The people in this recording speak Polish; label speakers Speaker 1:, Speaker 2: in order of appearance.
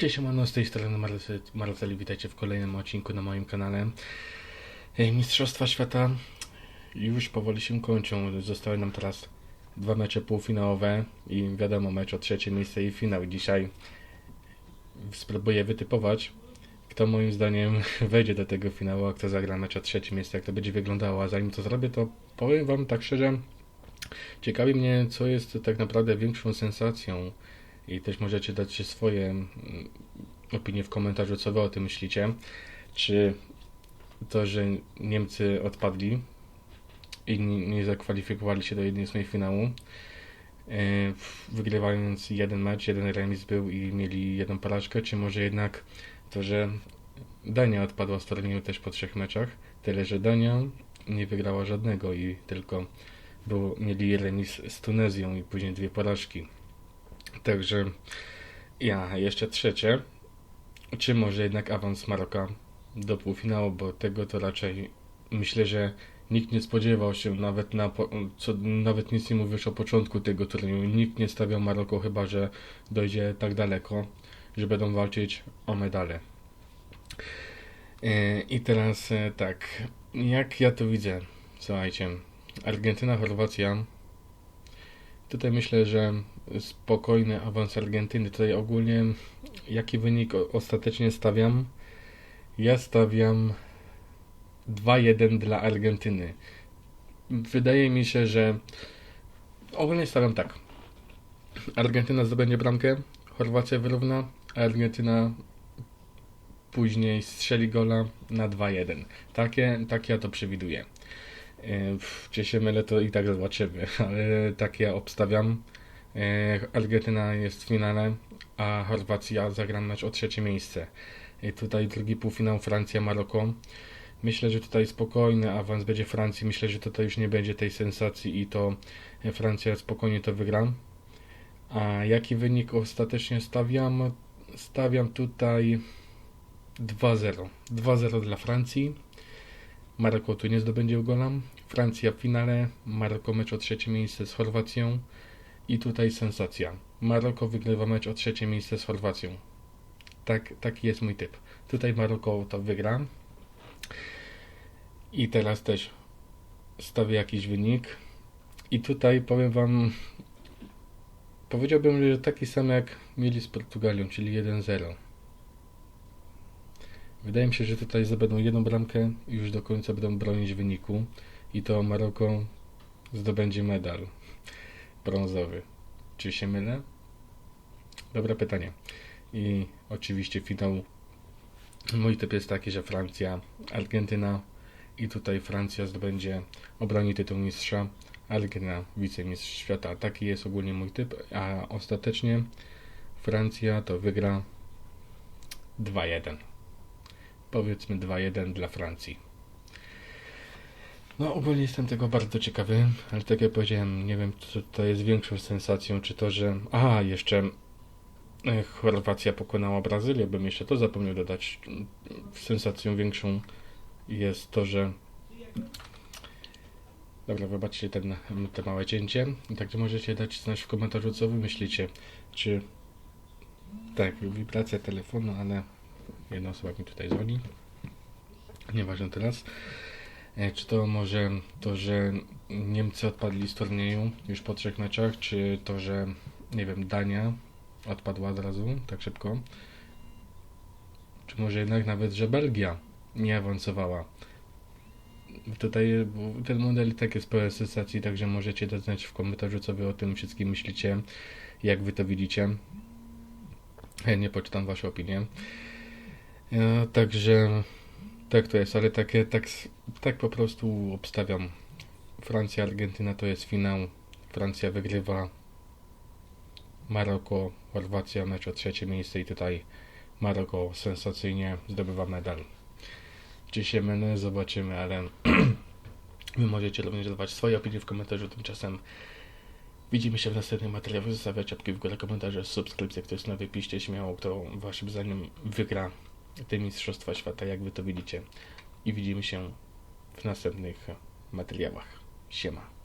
Speaker 1: Cześć, siemano, z tej strony Marcel, Marcel, witajcie w kolejnym odcinku na moim kanale. Mistrzostwa Świata już powoli się kończą. Zostały nam teraz dwa mecze półfinałowe i wiadomo, mecz o trzecie miejsce i finał. Dzisiaj spróbuję wytypować, kto moim zdaniem wejdzie do tego finału, a kto zagra mecz o trzecie miejsce, jak to będzie wyglądało. A zanim to zrobię, to powiem Wam tak szczerze, ciekawi mnie, co jest tak naprawdę większą sensacją i też możecie dać swoje mm, opinie w komentarzu, co wy o tym myślicie. Czy to, że Niemcy odpadli i nie nie zakwalifikowali się do jednej z finału, e, wygrywając jeden mecz, jeden remis był i mieli jedną porażkę, czy może jednak to, że Dania odpadła z turnieju też po trzech meczach, tyle że Dania nie wygrała żadnego i tylko było, mieli remis z Tunezją i później dwie porażki. Także ja jeszcze trzecie. Czy może jednak awans Maroka do półfinału, bo tego to raczej myślę, że nikt nie spodziewał się, nawet na co, nawet nic nie mówisz o początku tego turnieju. Nikt nie stawiał Maroko chyba, że dojdzie tak daleko, że będą walczyć o medale. E, I teraz e, tak, jak ja to widzę, słuchajcie, Argentyna, Chorwacja, Tutaj myślę, że spokojny awans Argentyny. Tutaj ogólnie jaki wynik ostatecznie stawiam? Ja stawiam 2-1 dla Argentyny. Wydaje mi się, że ogólnie stawiam tak. Argentyna zdobędzie bramkę, Chorwacja wyrówna, a Argentyna później strzeli gola na 2-1. Takie, tak ja to przewiduję. Czy się mylę, to i tak zobaczymy, ale tak ja obstawiam. E, Argentyna jest w finale, a Chorwacja zagra mecz o trzecie miejsce. I tutaj drugi półfinał Francja-Maroko. Myślę, że tutaj spokojny awans będzie Francji. Myślę, że tutaj już nie będzie tej sensacji i to Francja spokojnie to wygra. A jaki wynik ostatecznie stawiam? Stawiam tutaj 2-0. 2-0 dla Francji. Maroko tu nie zdobędzie gola. Francja w finale. Maroko mecz o trzecie miejsce z Chorwacją. I tutaj sensacja. Maroko wygrywa mecz o trzecie miejsce z Chorwacją. Tak, taki jest mój typ. Tutaj Maroko to wygra. I teraz też stawię jakiś wynik. I tutaj powiem Wam, powiedziałbym, że taki sam jak mieli z Portugalią, czyli 1-0. Wydaje mi się, że tutaj zdobędą jedną bramkę i już do końca będą bronić wyniku. I to Maroko zdobędzie medal brązowy. Czy się mylę? Dobre pytanie. I oczywiście finał. Mój typ jest taki, że Francja, Argentyna i tutaj Francja zdobędzie, obroni tytuł mistrza, Argentyna wicemistrz świata. Taki jest ogólnie mój typ, a ostatecznie Francja to wygra 2-1 powiedzmy 2-1 dla Francji. No ogólnie jestem tego bardzo ciekawy, ale tak jak powiedziałem, nie wiem co to jest większą sensacją, czy to, że... Aha, jeszcze e, Chorwacja pokonała Brazylię, bym jeszcze to zapomniał dodać. Sensacją większą jest to, że... Dobra, wybaczcie ten, te małe cięcie. Także możecie dać znać w komentarzu, co wy myślicie. Czy... Tak, wibracja telefonu, ale jedna osoba mi tutaj dzwoni. Nieważne teraz. E, Czy to może to, że Niemcy odpadli z turnieju już po trzech meczach, czy to, że nie wiem, Dania odpadła od razu tak szybko? Czy może jednak nawet, że Belgia nie awansowała? Tutaj ten model tak jest pełen sensacji, także możecie dać znać w komentarzu, co wy o tym wszystkim myślicie, jak wy to widzicie. Chętnie poczytam wasze opinie. Ja, także tak to jest, ale takie, tak, tak po prostu obstawiam. Francja, Argentyna to jest finał. Francja wygrywa. Maroko, Chorwacja mecz o trzecie miejsce i tutaj Maroko sensacyjnie zdobywa medal. Czy się mylę? Zobaczymy, ale wy możecie również dawać swoje opinie w komentarzu. Tymczasem widzimy się w następnym materiale. Zostawiać łapki w górę, komentarze, subskrypcje, kto jest nowy, piszcie śmiało, kto waszym zdaniem wygra te Mistrzostwa Świata, jak wy to widzicie. I widzimy się w następnych materiałach. Siema.